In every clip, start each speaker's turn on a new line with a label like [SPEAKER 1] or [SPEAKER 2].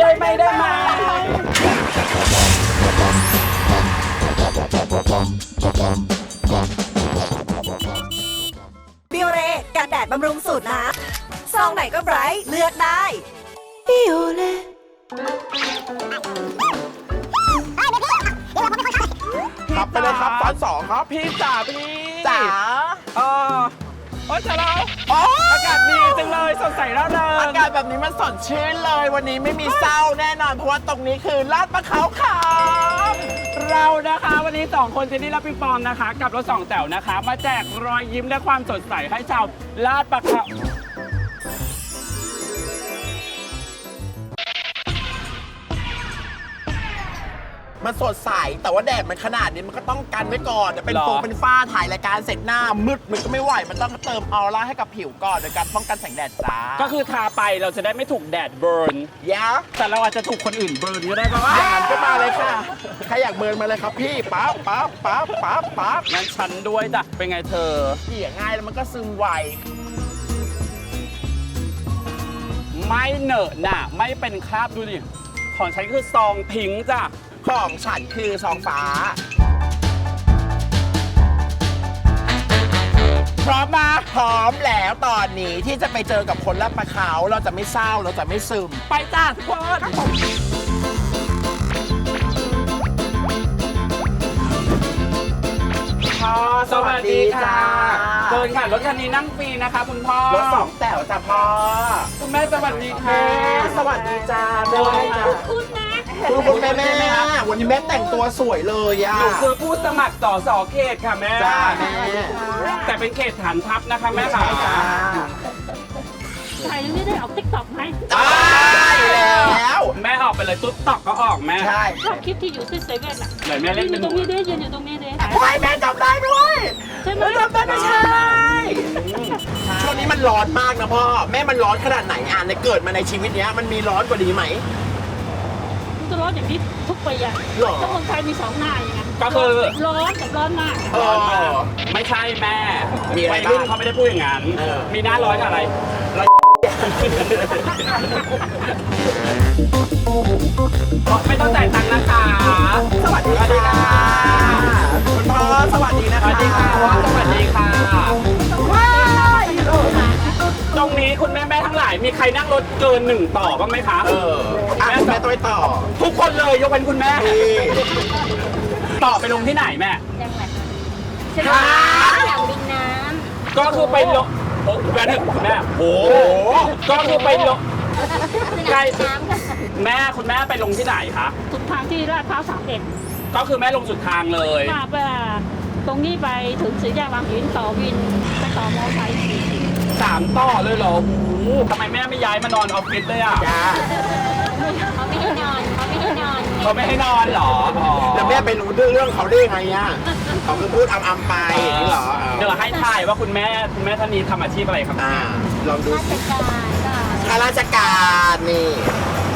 [SPEAKER 1] ได้ไหมได้ไหม
[SPEAKER 2] บิโอเรกันแดดบำรุงสูตรนะซองไหนก็ไบรท์เลือกได้บิวเร
[SPEAKER 3] ครับไปเลยครับตอนสองครับ
[SPEAKER 1] พี่จ๋าพี่
[SPEAKER 3] จ๋า
[SPEAKER 1] เออ โอ้ยจ๋าเรา
[SPEAKER 3] โอ้
[SPEAKER 1] อากาศดีจังเลยสดใสร่าเริง
[SPEAKER 3] อากาศแบบนี้มันสดชื่นเลย วันนี้ไม่มีเศร้าแน่นอน เพราะว่าตรงนี้คือลาดประเขาครับ
[SPEAKER 1] เรานะคะ วันนี้สองคนเจนนี่และปิงปองนะคะ กับรถสองแถวนะคะ มาแจกรอยยิ้มและความสดใสให้ชาวลาดประเขา
[SPEAKER 3] มันสดใส แต่ว่าแดดมันขนาดนี้มันก็ต้องกันไว้ก่อนเดี๋ยวเป็นฟงเป็นฝ้าถ่ายรายการเสร็จหน้ามืดมันก็ไม่ไหว มันต้องเติมออร่าให้กับผิวก่อนโดยการป้องกันแสงแดดจ้า
[SPEAKER 1] ก็คือทาไปเราจะได้ไม่ถูกแดดเบิร์น
[SPEAKER 3] ยะ
[SPEAKER 1] แต่เราอาจจะถูกคนอื่นเบิร์นก็ได้ก็ว่า
[SPEAKER 3] อย่างนั้นก็มาเลยค่ะ ใครอยากเบิร์นมาเลยครับพี่ปั๊บปั๊บปั๊บปั๊บปั๊บ
[SPEAKER 1] งั้นฉันด้วยจ้ะ เป็นไงเธอ
[SPEAKER 3] เกลี่ยง่ายแล้วมันก็ซึมไว
[SPEAKER 1] ไม่เหนอะหนะไม่เป็นคราบดูดิ ของฉันคือซองพิงค์จ้ะ
[SPEAKER 3] ของฉันคือซองฟ้า พร้อมมาพร้อมแล้วตอนนี้ที่จะไปเจอกับคนรับประเขาเราจะไม่เศร้าเราจะไม่ซึม
[SPEAKER 1] ไปจ้าทุกคน
[SPEAKER 3] พ่อ
[SPEAKER 1] สวัสดีค่ะเดินค่ะรถคันนี้นั่งฟรีนะคะคุณพ่อ
[SPEAKER 3] รถสองแถวจ้ะพ่อ
[SPEAKER 1] คุณแม่สวัสดีค่ะ
[SPEAKER 3] แม่สวัสดีจ้าแม่จ้า คุณคุณแม่แม่วันนี้แม่แต่งตัวสวยเลยอะ
[SPEAKER 1] หนูคือผู้สมัครสอสอเขตค่ะแม่
[SPEAKER 3] จ้าแม่
[SPEAKER 1] แต่เป็นเขตฐานทัพนะคะแม่ค่ะ
[SPEAKER 3] จ้า
[SPEAKER 4] ถ่ายไม่ได้ออกติ๊กต็อกไหม
[SPEAKER 3] ได้แล้ว
[SPEAKER 1] แม่ออกไปเลยตุ๊ดตอกก็ออกแม่
[SPEAKER 3] ใช่
[SPEAKER 4] ชอบคลิปที่อยู่ที่เซเว่นอะ
[SPEAKER 1] ไหนแม่
[SPEAKER 4] ยื
[SPEAKER 1] เล่น
[SPEAKER 4] นอ
[SPEAKER 1] เป็น
[SPEAKER 4] ยู่
[SPEAKER 1] ห
[SPEAKER 4] ต
[SPEAKER 1] นู
[SPEAKER 4] รงนี้ดิยืนอยู่ตรงนี้ดิ
[SPEAKER 3] โอ้ยแม่จำได้ด้วย
[SPEAKER 4] ใช่ไหม
[SPEAKER 3] แม่จำได้ไม่ใช่ช่วงนี้มันร้อนมากนะพ่อ แม่มันร้อนขนาดไหนอะในเกิดมาในชีวิตเนี้ยมันมีร้อนกว่านี้ไหม
[SPEAKER 4] มันจะร้ อนอย่างนี้ทุกปีอะ
[SPEAKER 3] หรอ
[SPEAKER 4] ถ้าคนไทยมีสองหน้าอย่างเงี้ย
[SPEAKER 1] ก็คือ
[SPEAKER 4] ร้อนกับร้อนมาก
[SPEAKER 3] เอ
[SPEAKER 1] ร้อนมาก
[SPEAKER 3] อ
[SPEAKER 1] ไม่ใช่แม่
[SPEAKER 3] มีอะไร
[SPEAKER 1] วัยรุ่น
[SPEAKER 3] บ้าง
[SPEAKER 1] เขาไม่ได้พูดอย่างนั้น
[SPEAKER 3] เออ
[SPEAKER 1] มีหน้าร้อนกับอะไรไม่ต้องจ่ายตังค์ ม่ทั้งหลายมีใครนั่งรถเกินหนึ่งต่อบ้างไหมคะ
[SPEAKER 3] เอออะคุณแม่ต้อยต่อ
[SPEAKER 1] ทุกคนเลยยกเว้นคุณแม่
[SPEAKER 3] นี่
[SPEAKER 1] ต่อไปลงที่ไหนแม่
[SPEAKER 4] ยังไง
[SPEAKER 3] ฮะ
[SPEAKER 4] อย่างดินน้
[SPEAKER 1] ก็คือไปลงโอ้แม่หนึ่งคุณแม่
[SPEAKER 3] โอ้โห
[SPEAKER 1] ก็คือไปลงำไกล
[SPEAKER 4] น้ำค่ะ
[SPEAKER 1] แม่คุณแม่ไปลงที่ไหนคะ
[SPEAKER 4] สุดทางที่ลาดพร้าวสามเอ็ด
[SPEAKER 1] ก็คือแม่ลงสุดทางเลย
[SPEAKER 4] มาไปตรงนี้ไปถึงสี่แยกบางหินต่อวิน ไปต่อมอไซค์สี่สิบ
[SPEAKER 1] สามต่อเลยเหรอโอ้โหทำไมแม่ไม่ย้ายมานอนออฟฟิศเลยอะ
[SPEAKER 3] จ้า
[SPEAKER 4] เขาไม่ให้นอนเขาไม่ให้นอน
[SPEAKER 1] เขาไม่ให้นอนเหรออ๋อ
[SPEAKER 3] แล้วแม่ไปรู้เรื่องเรื่องเขาได้ไงอะเขาคือพูดอำๆไปอย่างนี้เหรอ
[SPEAKER 1] เดี๋ยวให้ทายว่าคุณแม่คุณแม่ท่านนี้ทำอาชีพอะไรครับ
[SPEAKER 3] อ่าลองดู
[SPEAKER 4] ราช
[SPEAKER 3] สิ
[SPEAKER 4] การก็
[SPEAKER 3] ข้าราชการนี่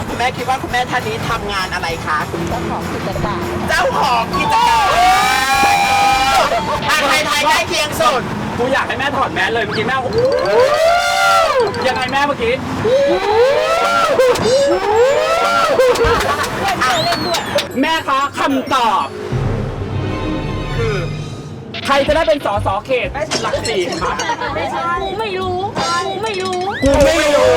[SPEAKER 3] คุณแม่คิดว่าคุณแม่ท่านนี้ทำงานอะไรคะคุณ
[SPEAKER 4] เจ้าของกิจการ
[SPEAKER 3] เจ้าของกิจการทางไทยไทยใกล้เคียงสุด
[SPEAKER 1] กูอยากให้แม่ถอดแมสเลยเมื่อกี้แม่โอ้โหยังไงแม่เมื่อกี้แม่คะคำตอบ
[SPEAKER 3] คือ
[SPEAKER 1] ใครจะได้เป็นสสเขตหลักสี่ครับ
[SPEAKER 4] กูไม่รู้กูไม่รู้
[SPEAKER 1] กูไม่รู้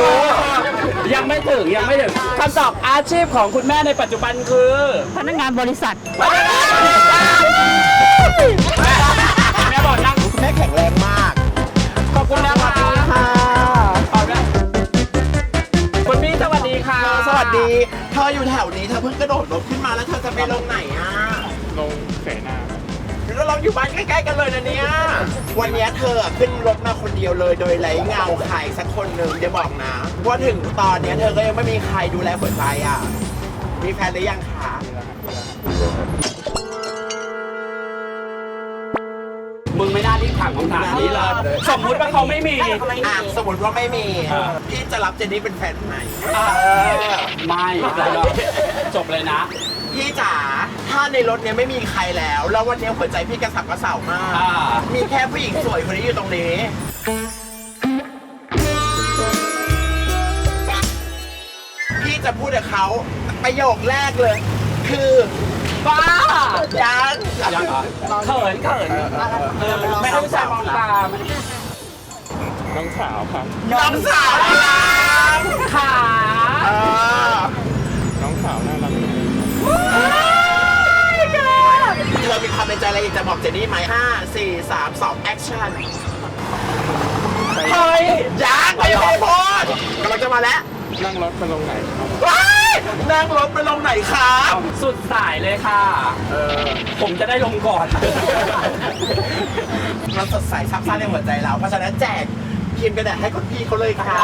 [SPEAKER 1] ยังไม่ถึงยังไม่ถึงคำตอบอาชีพของคุณแม่ในปัจจุบันคือ
[SPEAKER 4] พนักงานบริษัท
[SPEAKER 1] แม่แม่บอกนั่ง
[SPEAKER 3] คุณ แม่แข็งแรงมาก
[SPEAKER 1] ขอบคุณนะคะ
[SPEAKER 3] ค่ะ
[SPEAKER 1] ขอบคุณคุณพี่สวัสดีค่ะ
[SPEAKER 3] เธอสวัสดี เธออยู่แถวนี้เธอเพิ่งกระโดดรถขึ้นมาแล้วเธอจะไปลงไหนอะ
[SPEAKER 1] ลงเสนา
[SPEAKER 3] แล้วเราอยู่บ้านใกล้ๆกันเลยนะเนี่ย วันนี้เธอขึ้นรถมาคนเดียวเลยโดยไร้เงาใครสักคนหนึ่งเดี๋ยวบอกนะว่าถึงตอนนี้เธอก็ยังไม่มีใครดูแลหัวใจอะ มีแฟนหรือยังคะ
[SPEAKER 1] ถามคำถามนี้เลยสมมุติว่าเขาไม่มี
[SPEAKER 3] อะสมมติว่าไม่มี
[SPEAKER 1] อ่า
[SPEAKER 3] พี่จะรับเจนนี่เป็นแฟนไหม
[SPEAKER 1] อะไม่จบเลยนะ
[SPEAKER 3] พี่จ๋าถ้าในรถเนี้ยไม่มีใครแล้ว แล้ววันเนี้ยหัวใจพี่กระสับกระเส่ามาก
[SPEAKER 1] อ่า
[SPEAKER 3] มีแค่ผู้หญิงสวยคนนี้อยู่ตรงนี้พจะพูดกับเขาประโยคแรกเลย คือ บ้ายัง
[SPEAKER 1] ยังเหรอเขินเขินเออไม่ให้ผู้ชายมองตาม
[SPEAKER 5] น้องสาวครับ
[SPEAKER 3] น้องสาวครับ
[SPEAKER 1] ขา
[SPEAKER 5] น้องสาวน่ารักเลย
[SPEAKER 3] เธอมีความในใจอะไรอยากจะบอกเจนนี่ไหมห้าสี่สามสองแอคชั่น
[SPEAKER 1] เฮ้ย
[SPEAKER 3] ยังไม่ได้พูดกำลังจะมาแล้ว
[SPEAKER 5] นั่งรถมาลงไหนครับ
[SPEAKER 3] ว้า นั่งรถไปลงไหนครับ
[SPEAKER 1] สุดสายเลยค่ะ
[SPEAKER 3] เออ
[SPEAKER 1] ผมจะได้ลงก่อน
[SPEAKER 3] มันสดใสซับซ่านในหัวใจเรา เพราะฉะนั้นแจกครีมกระดาษให้คุณพี่เขาเลยค่ะ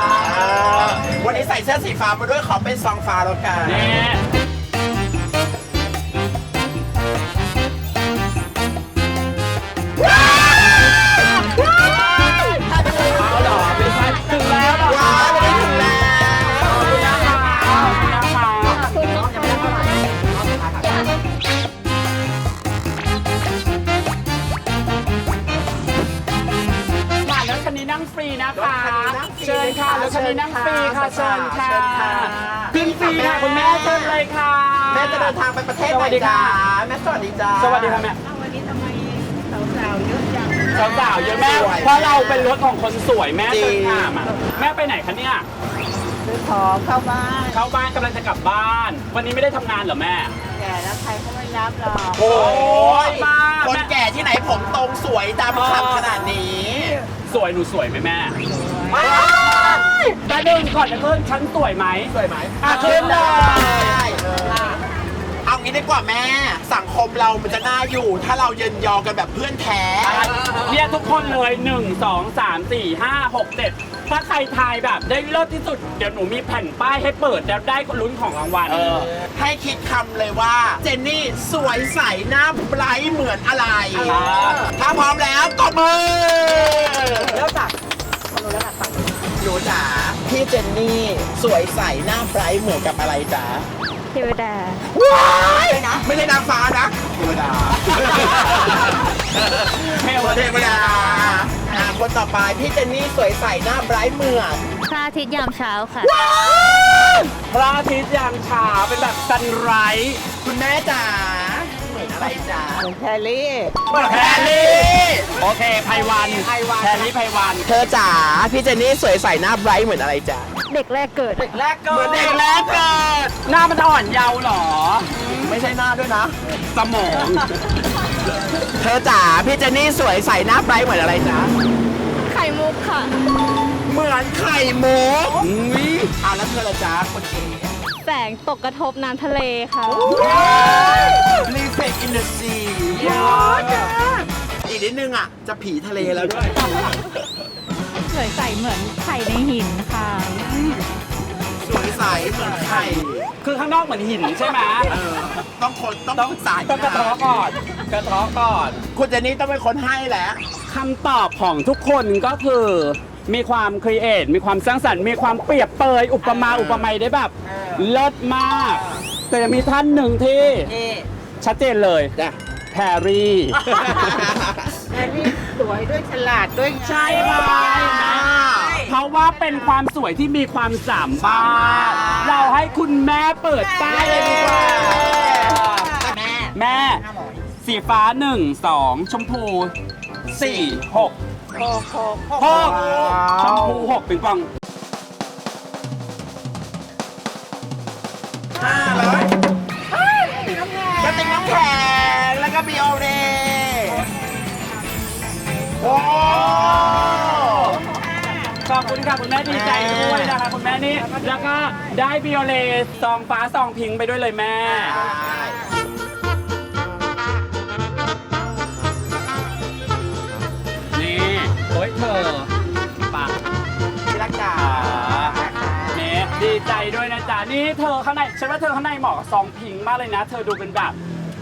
[SPEAKER 3] วันนี้ใส่เสื้อสีฟ้ามาด้วยขอเป็นซองฟ้าแล้วกัน
[SPEAKER 1] นี่ รีนะคะ เชิญค่ะแล้วคันนี้นั่งฟรีค่ะเชิญค่ะขึ้นฟรีค่ะคุณแม่เชิญเลยค่ะ
[SPEAKER 3] แม่จะเดินทางไปประเทศไห
[SPEAKER 1] สวันสดี
[SPEAKER 3] จ้า
[SPEAKER 1] ค่ะ
[SPEAKER 3] แม่สวัสดีจ้า
[SPEAKER 1] สวัสดีค่ะแม่
[SPEAKER 4] วันนี้ทำไมสาวๆเยอะจัง
[SPEAKER 1] สาวๆเยอะแม่
[SPEAKER 3] สวย
[SPEAKER 1] เพราะเราเป็นรถของคนสวยแม่
[SPEAKER 3] จริง
[SPEAKER 1] เชิญค่ะมาแม่ไปไหนคะเนี่ย
[SPEAKER 4] ซื้อของเข้าบ้าน
[SPEAKER 1] เข้าบ้านกำลังจะกลับบ้าน วันนี้ไม่ได้ทำงานเหรอแม่
[SPEAKER 4] แก่แล้วใครเขาไม่รับหรอก
[SPEAKER 3] โอ้ย
[SPEAKER 1] มา
[SPEAKER 3] คน
[SPEAKER 1] แม่
[SPEAKER 3] แก่ที่ไหนผมตรงสวยดำคำขนาดนี้
[SPEAKER 1] สวยหนูสวยไหมแม่แต่เดินก่อนจะขึ้นฉันสวยไหม
[SPEAKER 3] สวยไหม
[SPEAKER 1] อะขึ้นเลย
[SPEAKER 3] เอางี้ดีกว่าแม่ สังคมเรามันจะน่าอยู่ ถ้าเราเยินยอกันแบบเพื่อนแท้
[SPEAKER 1] เรียกทุกคนเลย 1 2 3 4 5 6 7 ถ้าใครทายแบบได้เลิศที่สุด เดี๋ยวหนูมีแผ่นป้ายให้เปิดแล้วได้ลุ้นของรางวัล
[SPEAKER 3] เออให้คิดคำเลยว่า เจนนี่สวยใสหน้าไบรท์เหมือนอะไรถ้าพร้อมแล้วตบมือเริ่มจากหนูจ๋าพี่เจนนี่สวยใสหน้าไบรท์เหมือนกับอะไรจ๋า
[SPEAKER 4] เทวดา
[SPEAKER 3] ว้ายนะไม่ใช่นางฟ้านะเทวดา
[SPEAKER 1] เทว
[SPEAKER 3] เทวดา อะคนต่อไปพี่เจนนี่สวยใสหน้าไบรท์เหมือน
[SPEAKER 6] พระอาทิตย์ยามเช้าค่ะ
[SPEAKER 1] พระอาทิตย์ยามเช้าเป็นแบบซันไรส์
[SPEAKER 3] คุณแม่จ๋าเหมือนอะไรจ๋า
[SPEAKER 4] แพรลี่
[SPEAKER 3] แพรลี่
[SPEAKER 1] โอเคไพวัน
[SPEAKER 3] ไพวัน
[SPEAKER 1] แพรรี่ไพวัน
[SPEAKER 3] เธอจ๋าพี่เจนนี่สวยใสหน้าไบรท์เหมือนอะไรจ๋า
[SPEAKER 6] เด็กแรกเกิด
[SPEAKER 3] แรกเกิดเหมือนเด็กแรกเกิด
[SPEAKER 1] หน้ามันอ่อนเยาว์เหรอ
[SPEAKER 3] ไม่ใช่หน้าด้วยนะ
[SPEAKER 1] สมอง
[SPEAKER 3] เธอจ๋าพี่เจนนี่สวยใสหน้าไบรท์เหมือนอะไรจ๊ะ
[SPEAKER 6] ไข่มุกค่ะ
[SPEAKER 3] เหมือนไข่มุก
[SPEAKER 1] อุ้ย
[SPEAKER 3] อ้าวแล้วเธอละจ๊ะคนเก๋
[SPEAKER 6] แสงตกกระทบน้ำทะเลค่ะ
[SPEAKER 3] รีเฟกอินเดอะซีอีกนิดนึงอะ จะผีทะเลแล้วด้วย
[SPEAKER 6] สวยใสเหมือนไข่ในหินค่ะ
[SPEAKER 3] สวย ใสเหมือนไข่
[SPEAKER 1] คือข้างนอกเหมือนหินใช่ไหม
[SPEAKER 3] เออต้องคนต้อง
[SPEAKER 1] ต้อง
[SPEAKER 3] ศึกษา
[SPEAKER 1] ต้องกระเท้อก่อน กระเท้อก่อน
[SPEAKER 3] คุณเจนนี่ต้องเป็นคนให้แหละ
[SPEAKER 1] คำตอบของทุกคนก็คือ มีความครีเอทมีความสร้างสรรค์มีความเปรียบเปยอุปมาอุปไมยได้แบบเลิศมาก แต่ยังมีท่านหนึ่งที่ชัดเจนเลย
[SPEAKER 3] จ้ะ
[SPEAKER 1] แพรรี่
[SPEAKER 4] แพรลี่สวยด้วยฉลาดด้วยไง
[SPEAKER 1] ใช่ไหมเพ ราะว่าเป็นความสวยที่มีความสามารถ เราให้คุณแม่เปิดป้ายเลยดีกว่า
[SPEAKER 3] แม่
[SPEAKER 1] แม่ สีฟ้าหนึ่งสองชมพูสี่หก
[SPEAKER 4] โคโคโค
[SPEAKER 1] หกชมพูหกปิงปอง
[SPEAKER 3] ห้าร้อยกระติกน้ำแข็งแล้วก็บีโอเรโอ้
[SPEAKER 1] ข อบคุณค่ะคุณแม่ดีใจด้วยนะคะคุณแม่นี่ แล้วก็ได้บิโอเลซองฟ้าซองพิงค์ไปด้วยเลยแม่ นี่โอ้ยเธอปะ
[SPEAKER 3] ที่รักจ๋า
[SPEAKER 1] นี่ดีใจด้วยนะจ๊ะ นี่เธอข้างใน ฉันว่าเธอข้างในเหมาะกับซองพิงค์มากเลยนะ เธอดูเป็นแบบ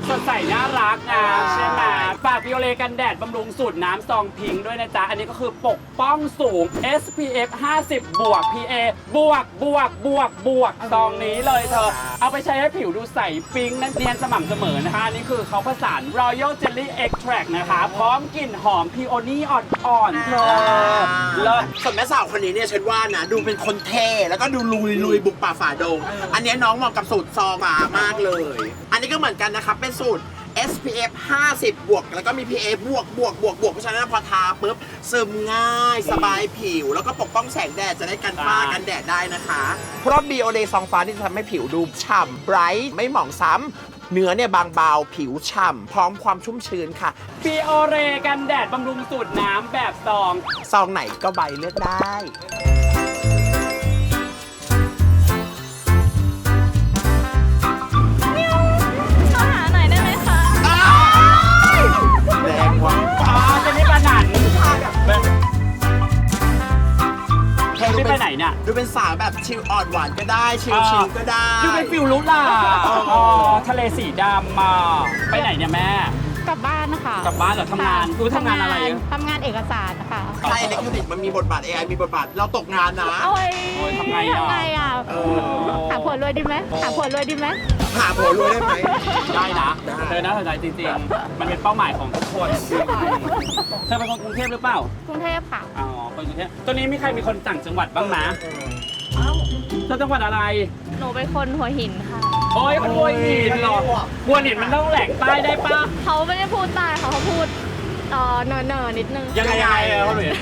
[SPEAKER 1] สดใสน่ารักนะใช่ไหมฝากวิโอเลกันแดดบำรุงสูตรน้ำซองพิงค์ด้วยนะจ๊ะ อันนี้ก็คือปกป้องสูง SPF 50 บวก PA บวกบวกบวกบวกซองนี้เลยเธอ เอาไปใช้ให้ผิวดูใสปิ๊งนั่นเนียนสม่ำเสมอนะคะอันนี่คือเขาผสาน Royal Jelly Extract นะคะ พร้อมกลิ่นหอมพีโอนี่อ่อนๆเธอเลิศ
[SPEAKER 3] ส่วนแม่สาวคนนี้เนี่ยฉันว่านะ ดูเป็นคนเท่แล้วก็ดูลุยลุยบุกป่าฝ่าดง อันเนี้ยน้องเหมาะกับสูตรซองมามากเลยอั นนี้ก็เหมือนกันนะครับ เป็นสูตร SPF 50 บวก แล้วก็มี PA บวกบวกบวกบวกเพราะฉะนั้นพอทาปุ๊บซึมง่าย สบายผิว แล้วก็ปกป้องแสงแดดจะได้กันฝ้า
[SPEAKER 1] ใช่
[SPEAKER 3] กันแดดได้นะคะ เพราะบีโอเลซองฟ้าที่จะทำให้ผิวดูฉ่ำไบรท์ไม่หมองซ้ำเนื้อเนี่ยบางเบาผิวฉ่ำพร้อมความชุ่มชื้นค่ะ
[SPEAKER 1] พีโอเรกันแดดบำรุงสูตรน้ำแบบซอง
[SPEAKER 3] ซองไหนก็ใบเลือกได้
[SPEAKER 1] เธอไม่ไปไหนเนี่ย
[SPEAKER 3] ดูเป็นสาวแบบชิลอ่อนหวานก็ได้ ชิลชิลก็ได้
[SPEAKER 1] ดูเป็นฟิลลุล่าอ๋อทะเลสีดำมาไปไหนเนี่ยแม่
[SPEAKER 6] กลับบ้านนะคะ
[SPEAKER 1] กลับบ้านเหรอทำงานดูทำงานอะไรอะ
[SPEAKER 6] ทำงานเอกสารนะคะ
[SPEAKER 3] ใช่อิเล็กทรอนิกส์มันมีบทบาท AI มีบทบาทเราตกงานนะ
[SPEAKER 6] โอ้ย
[SPEAKER 1] โอ้ยทำไงอะ
[SPEAKER 6] ทำไงอะ
[SPEAKER 3] เออ
[SPEAKER 6] หาผัวรวยดีไหมหาผัวรวยดีไหม
[SPEAKER 3] หาผัวรวยได้ไหม
[SPEAKER 1] ได้นะ
[SPEAKER 3] ได้
[SPEAKER 1] เธอน่าสนใจจริงๆ มันเป็นเป้าหมายของทุกคนเธอเป็นคนกรุงเทพหรือเปล่าก
[SPEAKER 6] รุงเทพค่ะ
[SPEAKER 1] อ๋อ คนกรุงเทพตอนนี้มีใครมีคนต่างจังหวัดบ้างนะเธอจังหวัดอะไร
[SPEAKER 6] หนูเป็นคนหัวหินค่ะ
[SPEAKER 1] โอ้ยคนบัวหินเหรอบัวหินมันต้องแหลกใต้ได้ปะ
[SPEAKER 6] เขาไม่ได้พูดใต้ค่ะเขาพูดเอ่อเนอเนอๆนิดนึง
[SPEAKER 1] ยังไงยังไงอะคนบัวหิน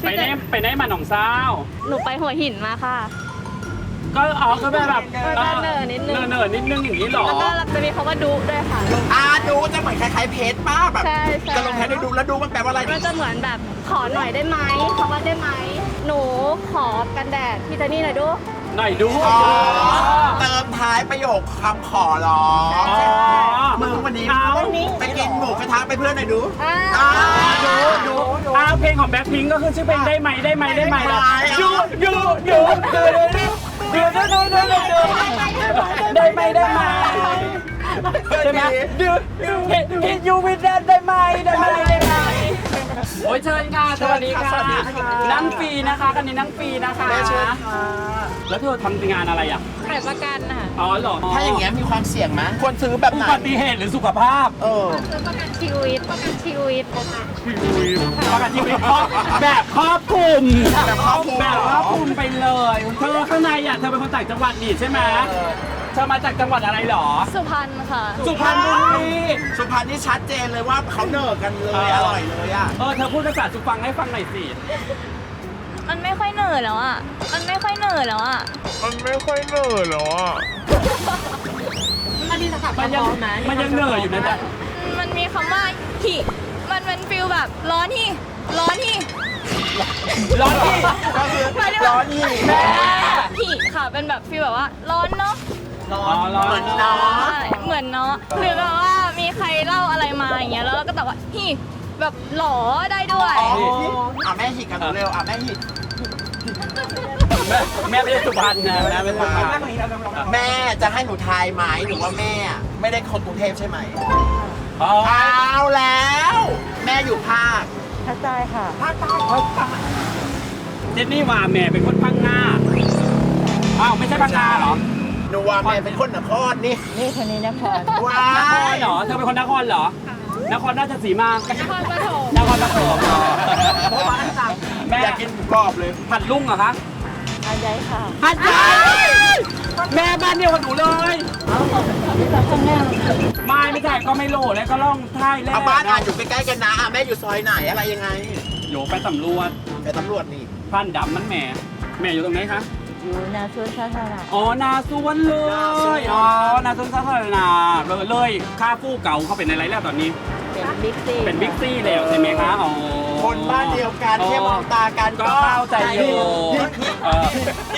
[SPEAKER 1] ไป
[SPEAKER 6] พี่
[SPEAKER 1] ได้
[SPEAKER 6] เจ
[SPEAKER 1] ไปได้มาหนองเศร้า
[SPEAKER 6] หนูไปหัวหินมาค่ะ
[SPEAKER 1] ก็อ๋อก็แบบแบบ
[SPEAKER 6] เออเนอๆนิดนึง
[SPEAKER 1] เนอๆนิดนึงอย่างนี้เหรอ
[SPEAKER 6] แล้วก็จะมีคำว่าดุด้วยค่ะ
[SPEAKER 3] อ่าดูจะเหมือนคล้ายๆเพจป้าแบบ
[SPEAKER 6] ใช่ใช่
[SPEAKER 3] จะลงแทนได้ดูแล้วดูมันแปลว่าอะไร
[SPEAKER 6] ก็จะเหมือนแบบขอหน่อยได้ไหมคำว่าได้ไหม หนูขอกันแดดพี่เจนี่หน่อยดู
[SPEAKER 1] หน่อยดู
[SPEAKER 3] อ๋อเติมท้ายประโยคคำขอร้อง
[SPEAKER 1] อ๋อ
[SPEAKER 3] มึงวันนี้
[SPEAKER 1] เอา
[SPEAKER 3] ไปกินหมูกระทะไปเพื่อนหน่อยดู
[SPEAKER 6] อ่า
[SPEAKER 3] อ่า
[SPEAKER 1] ดูดู อ้าวเพลงของแบ็คพิงก็คือชื่อเพลงได้ไหมได้ไหมได้ไหม
[SPEAKER 3] ได้ไหม
[SPEAKER 1] ดูดูดูดูดู ดูดูดูดูดูดูได้ไหมได้ไหมได้ไหมดูดูเห็นเห็นยูวิดได้ไหมได้ไหมได้ไหม โอ้ยเชิญค่ะสวัสดีค่ะ นั่งฟรีนะคะกันนี้นั่งฟรีนะคะ
[SPEAKER 3] แม่เชิญค่ะ
[SPEAKER 1] แล้วเธอทำงานอะไรอะ
[SPEAKER 6] ขายประกันค่ะ
[SPEAKER 1] อ๋อเหรอ
[SPEAKER 3] ถ้าอย่างเงี้ยมีความเสี่ยงไหมควรซื้อแบบ
[SPEAKER 1] อุ
[SPEAKER 3] ไหน
[SPEAKER 1] บัติเหตุหรือสุขภาพ
[SPEAKER 3] เออ
[SPEAKER 6] ซื้อประกันชีวิตประกันชีวิตค่ะ
[SPEAKER 1] ประกันชีวิตครอบแบบครอบคลุม
[SPEAKER 3] แบบครอบคลุม
[SPEAKER 1] แบบครอบคลุมไปเลยเธอข้างในอะเธอเป็นคนต่างจังหวัดนี่ใช่ไหม เธอมาจากจังหวัดอะไรหรอ
[SPEAKER 6] สุพรรณค่ะ
[SPEAKER 1] สุพรรณบุรี
[SPEAKER 3] สุพรรณนี่ชัดเจนเลยว่าเขาเนิร์กันเลยอร่อยเลยอะ
[SPEAKER 1] เออเธอพูดภาษาสุฟังให้ฟังหน่อยสิ
[SPEAKER 6] มันไม่ค่อยเหนื่อยแล้วอะ มันไม่ค่อยเหนื่อยแล้วอะ
[SPEAKER 5] มันไม่ค่อยเหนื่อยหรอ
[SPEAKER 6] มันมีสถา
[SPEAKER 1] มันยังมันยังเหนื่อยอยู่นะจ๊ะ
[SPEAKER 6] มันมีคำว่าหิมันเป็นฟิลแบบร้อนหิร้อนหิ
[SPEAKER 1] ร้อนที่
[SPEAKER 3] ก็คือ
[SPEAKER 6] หมายถึง
[SPEAKER 3] ร้
[SPEAKER 6] ว่า
[SPEAKER 3] อนนี่
[SPEAKER 1] แม่
[SPEAKER 6] หิค่ะ เป็นแบบฟิลแบบว่า ร้อนเนาะ
[SPEAKER 1] อ๋อ ร้อน
[SPEAKER 3] เหมือนน้อง
[SPEAKER 6] ใช่เหมือนเนาะหรือแบบว่ามีใครเล่าอะไรมาอย่างเงี้ยแล้วเราก็ตอบว่าหิแบบหล่อได้ด้วย
[SPEAKER 3] อ๋ออะแม่หิกกันเร็วอะแม่หิก
[SPEAKER 1] แม่แม่ไม่ได้สุพรรณนะแม่เป็นสุพรรณ
[SPEAKER 3] แม่จะให้หนูทายไหมหนูว่าแม่อะไม่ได้คนกรุงเทพใช่ไหม
[SPEAKER 1] อ๋อ
[SPEAKER 3] เอาแล้ว แม่อยู่ภาค
[SPEAKER 6] ภาคใต้ค่ะ
[SPEAKER 3] ภาคใต้ภาคใต้
[SPEAKER 1] เจนนี่ว่าแม่เป็นคนพังงาอ้าวไม่ใช่พังงาเหรอ
[SPEAKER 3] ห นูว่าแม่เป็นคนนครนี่
[SPEAKER 6] นี่คนนี้นคร
[SPEAKER 3] ว้าน
[SPEAKER 1] คร
[SPEAKER 3] ย
[SPEAKER 1] เหรอเธอเป็นคนนครเหรอ นครราชสีมาน
[SPEAKER 6] ครปฐม
[SPEAKER 1] นครปฐมแม่
[SPEAKER 3] อยากกินหมูกรอบเลย
[SPEAKER 1] ผัดลุงเหรอคะ
[SPEAKER 6] อายัยค่ะ
[SPEAKER 1] ผัดใหญ่แม่บ้านเดียวกับหนูเลย
[SPEAKER 6] แบบข้างหน้า
[SPEAKER 1] ไม่ไม่ใช่ก็ไม่โหลแล้วก็ล่องท่ายแล้ว
[SPEAKER 3] เอาบ้านอะอยู่ใกล้ๆกันนะอะแม่อยู่ซอยไหนอะไรยังไง
[SPEAKER 1] อยู่ไปสำรวจ
[SPEAKER 3] ไปตำรวจนี่
[SPEAKER 1] พันดำมันแหม่แม่อยู่ตรงไหนคะ
[SPEAKER 6] อยู่นาชวนสาธารณะ
[SPEAKER 1] อ๋อนาสวนเลยอ๋อนาสวนสาธารณะเลยเลยค่าฟู่เก่าเขาเป็นอะไรแล้วตอนนี้
[SPEAKER 6] เป็นบิ๊กซี
[SPEAKER 1] เป็นบิ๊กซี่แล้วใช่ไหมคะอ๋อ
[SPEAKER 3] คนบ้านเดียวกันแค่มองตากัน
[SPEAKER 1] ก็เข้าใจอยู่เออ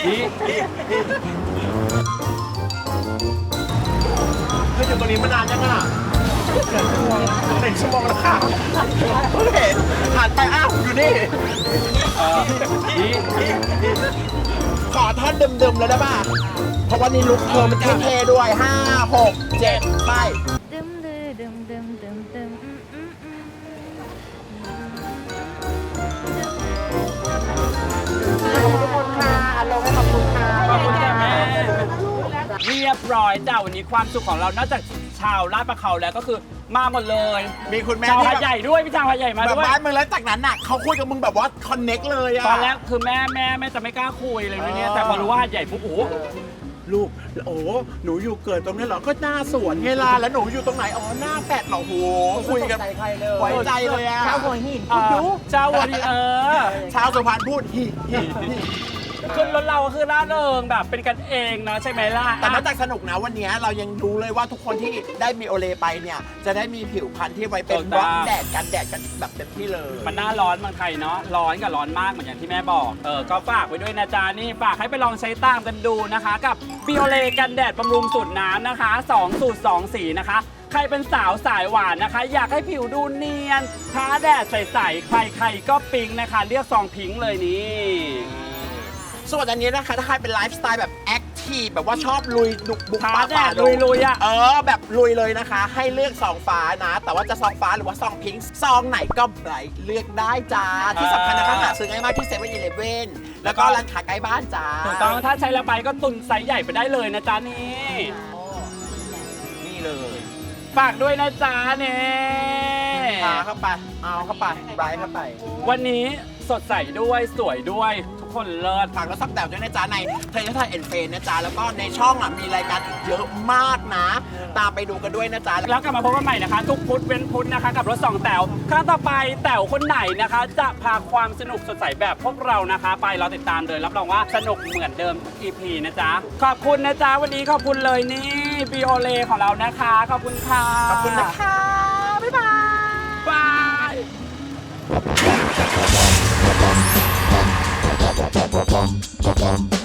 [SPEAKER 1] นี่
[SPEAKER 3] เธออยู่ตรงนี้มานานยังอะหนึ่งชั่วโมงแล้วค่ะเพิ่งเห็นผ่านไปอ้าวอยู่นี่
[SPEAKER 1] เออนี่
[SPEAKER 3] ขอท่อนเดิมๆเลยได้ป่ะ เพราะว่านี่ลุกเธอมันเท่ๆด้วย 5 6 7 ไป
[SPEAKER 6] ดึมดึตึมตึมอืมอืมอืม
[SPEAKER 1] ขอบคุณจ้ะแม่เรียบร้อยจ้าวันนี้ความสุขของเรานอกจากชาวลาดประเขาแล้วก็คือ มาหมดเลย
[SPEAKER 3] มีคุณแม่
[SPEAKER 1] ชาว
[SPEAKER 3] ที่
[SPEAKER 1] หาด
[SPEAKER 3] แบบ
[SPEAKER 1] ใหญ่ด้วยพี่ชาวหาดใหญ่มา
[SPEAKER 3] แบบ
[SPEAKER 1] ด้วย
[SPEAKER 3] บ้านมึงแล้วจากนั้นน่ะเขาคุยกับมึงแบบว่าคอนเน็กเลยอะ
[SPEAKER 1] ตอนแรกคือแม่แม่แม่จะไม่กล้าคุยเลยนะเนี่ย
[SPEAKER 3] เออ
[SPEAKER 1] แต่พอรู้ว่าหาดใหญ่ปุ๊บโอ้โห
[SPEAKER 3] ลูกโอ้หนูอยู่เกิดตรงนี้เหรอก็หน้าสวนไงล่ะแล้วหนูอยู่ตรงไหนอ๋อหน้าแฟดเหรอโหคุยกันไว้ใจเลยอะ
[SPEAKER 1] เจ้าหัวหินเจ้าหัวหินเออ
[SPEAKER 3] ชาวสุพรรณพูดฮิฮิฮิ
[SPEAKER 1] ขึ้นรถเราก็คือร่าเริงแบบเป็นกันเองเนาะใช่ไหมล่ะ
[SPEAKER 3] แต่นอกจากสนุกนะวันนี้เรายังรู้เลยว่าทุกคนที่ได้มีโอเลไปเนี่ย จะได้มีผิวพรรณที่ไว้เป็นบล็อกแดดกันแดดกันแบบเต็มที่เลย
[SPEAKER 1] มันหน้าร้อนเมืองไทยเนาะร้อนกับร้อนมากเหมือนอย่างที่แม่บอกเออก็ฝากไว้ด้วยนะจ๊ะนี่ฝากให้ไปลองใช้ตามกันดูนะคะ กับบิโอเลกันแดดบำรุงสูตรน้ำนะคะ2สูตร2สีนะคะใครเป็นสาวสายหวานนะคะ อยากให้ผิวดูเนียนท้าแดดใสๆใครๆก็ปิ๊งนะคะเรียกซองพิงค์เลยนี่
[SPEAKER 3] ส่วนอันนี้นะคะ ถ้าใครเป็นไลฟ์สไตล์แบบแอคทีฟแบบว่าชอบลุยดุบุก
[SPEAKER 1] ท้า
[SPEAKER 3] ป่า
[SPEAKER 1] แด
[SPEAKER 3] ฝ่า
[SPEAKER 1] ด
[SPEAKER 3] ดง
[SPEAKER 1] ลุยๆอะ
[SPEAKER 3] เออแบบลุยเลยนะคะ ให้เลือกซองฟ้านะ แต่ว่าจะซองฟ้าหรือว่าซองพิงค์ซองไหนก็ไบรท์เลือกได้จ้า ที่สำคัญนะคะหาซื้อง่ายมากที่เซเว่นอีเลฟเว่นแล้วก็ร้านขายใกล้บ้านจ้า
[SPEAKER 1] ถูกต้องถ้าใช้แล้วไปก็ตุนไซส์ใหญ่ไปได้เลยนะจ๊ะนี่
[SPEAKER 3] นี่เลย
[SPEAKER 1] ฝากด้วยนะจ๊ะเนี่ย
[SPEAKER 3] พาเข้าไป เอาเข้าไปไบรท์เข้าไป
[SPEAKER 1] วันนี้สดใสด้วยสวยด้วยทุก คนเลิศ
[SPEAKER 3] ฝากแล้วซับแตวด้วยนะจ๊ะในเทเลทายเอ็นเฟนนะจ๊ะแล้วก็ในช่องอะมีรายการอีกเยอะมากนะ ตามไปดูกันด้วยนะจ๊ะ
[SPEAKER 1] แล้วกลับมาพบกันใหม่นะคะ ทุกพุธเว้นพุธนะคะ กับรถสองแต๋วครั้งต่อไปแต๋วคนไหนนะคะ จะพาความสนุกสดใสแบบพวกเรานะคะ ไปเราติดตามเลยรับรองว่าสนุกเหมือนเดิมทุก EP นะจ๊ะขอบคุณนะจ๊ะวันนี้ขอบคุณเลยนี่บีโอเลของเรานะคะขอบคุณค่ะ
[SPEAKER 3] ขอบคุณนะคะบ๊ายบาย
[SPEAKER 1] บาย
[SPEAKER 7] Bum bum bum bum.